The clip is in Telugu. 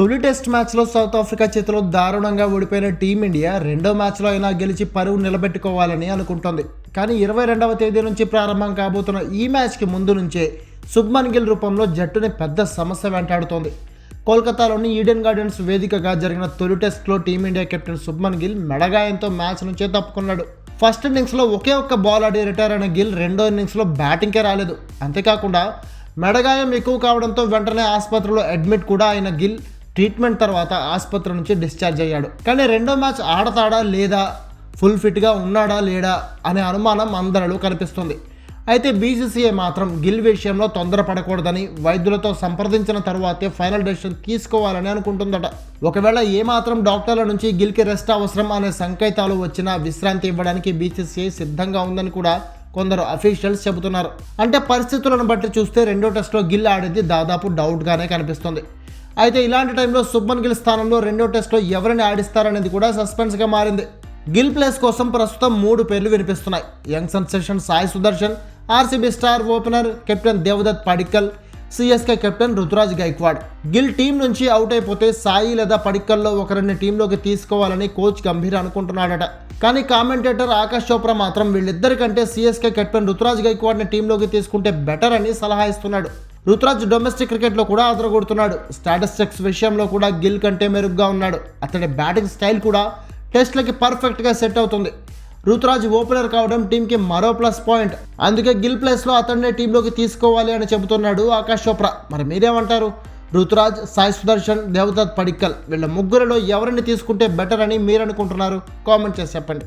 తొలి టెస్ట్ మ్యాచ్లో సౌత్ ఆఫ్రికా చేతిలో దారుణంగా ఓడిపోయిన టీమిండియా రెండో మ్యాచ్లో అయినా గెలిచి పరువు నిలబెట్టుకోవాలని అనుకుంటోంది. కానీ ఇరవై రెండవ తేదీ నుంచి ప్రారంభం కాబోతున్న ఈ మ్యాచ్కి ముందు నుంచే శుభ్మన్ గిల్ రూపంలో జట్టుని పెద్ద సమస్య వెంటాడుతోంది. కోల్కతాలోని ఈడెన్ గార్డెన్స్ వేదికగా జరిగిన తొలి టెస్ట్లో team India captain Shubman Gill మెడగాయంతో match నుంచే తప్పుకున్నాడు. ఫస్ట్ ఇన్నింగ్స్లో ఒకే ఒక్క బాల్ ఆడి రిటైర్ అయిన గిల్ రెండో ఇన్నింగ్స్లో బ్యాటింగ్కే రాలేదు. అంతేకాకుండా మెడగాయం ఎక్కువ కావడంతో వెంటనే ఆసుపత్రిలో అడ్మిట్ కూడా అయిన గిల్ ట్రీట్మెంట్ తర్వాత ఆసుపత్రి నుంచి డిశ్చార్జ్ అయ్యాడు. కానీ రెండో మ్యాచ్ ఆడతాడా లేదా ఫుల్ ఫిట్గా ఉన్నాడా లేడా అనే అనుమానం అందరిలో కనిపిస్తుంది. అయితే బీసీసీఐ మాత్రం గిల్ విషయంలో తొందరపడకూడదని వైద్యులతో సంప్రదించిన తర్వాతే ఫైనల్ డెసిషన్ తీసుకోవాలని అనుకుంటుందట. ఒకవేళ ఏమాత్రం డాక్టర్ల నుంచి గిల్కి రెస్ట్ అవసరం అనే సంకేతాలు వచ్చినా విశ్రాంతి ఇవ్వడానికి బీసీసీఐ సిద్ధంగా ఉందని కూడా కొందరు అఫీషియల్స్ చెబుతున్నారు. అంటే పరిస్థితులను బట్టి చూస్తే రెండో టెస్ట్లో గిల్ ఆడేది దాదాపు డౌట్గానే కనిపిస్తుంది. అయితే ఇలాంటి టైంలో సుబ్బన్ గిల్ స్థానంలో రెండో టెస్ట్లో ఎవరిని ఆడిస్తారనేది కూడా సస్పెన్స్గా మారింది. గిల్ ప్లేస్ కోసం ప్రస్తుతం మూడు పేర్లు వినిపిస్తున్నాయి. Young sensation Sai Sudharsan RCB star opener captain Devdutt Padikkal CSK captain Ruturaj Gaikwad. Gill team నుంచి అవుట్ అయిపోతే సాయి లేదా పడిక్కల్లో ఒకరిని టీంలోకి తీసుకోవాలని కోచ్ గంభీర్ అనుకుంటున్నాడట. కానీ కామెంటేటర్ ఆకాష్ చోప్రా మాత్రం వీళ్ళిద్దరికంటే సిఎస్కే కెప్టెన్ రుతురాజ్ గైక్వాడ్ని టీంలోకి తీసుకుంటే బెటర్ అని సలహా ఇస్తున్నాడు. రుతురాజ్ డొమెస్టిక్ క్రికెట్లో కూడా అదరగొడుతున్నాడు స్టాటిస్టిక్స్ విషయంలో కూడా గిల్ కంటే మెరుగ్గా ఉన్నాడు. అతడి బ్యాటింగ్ స్టైల్ కూడా టెస్ట్లకి పర్ఫెక్ట్గా సెట్ అవుతుంది. రుతురాజ్ ఓపెనర్ కావడం టీంకి మరో ప్లస్ పాయింట్ అందుకే గిల్ ప్లేస్లో అతన్నే టీంలోకి తీసుకోవాలి అని చెబుతున్నాడు ఆకాష్ చోప్రా. మరి మీరేమంటారు? రుతురాజ్ సాయి సుదర్శన్ దేవదత్ పడిక్కల్ వీళ్ళ ముగ్గురిలో ఎవరిని తీసుకుంటే బెటర్ అని మీరు అనుకుంటున్నారు కామెంట్ చేసి చెప్పండి.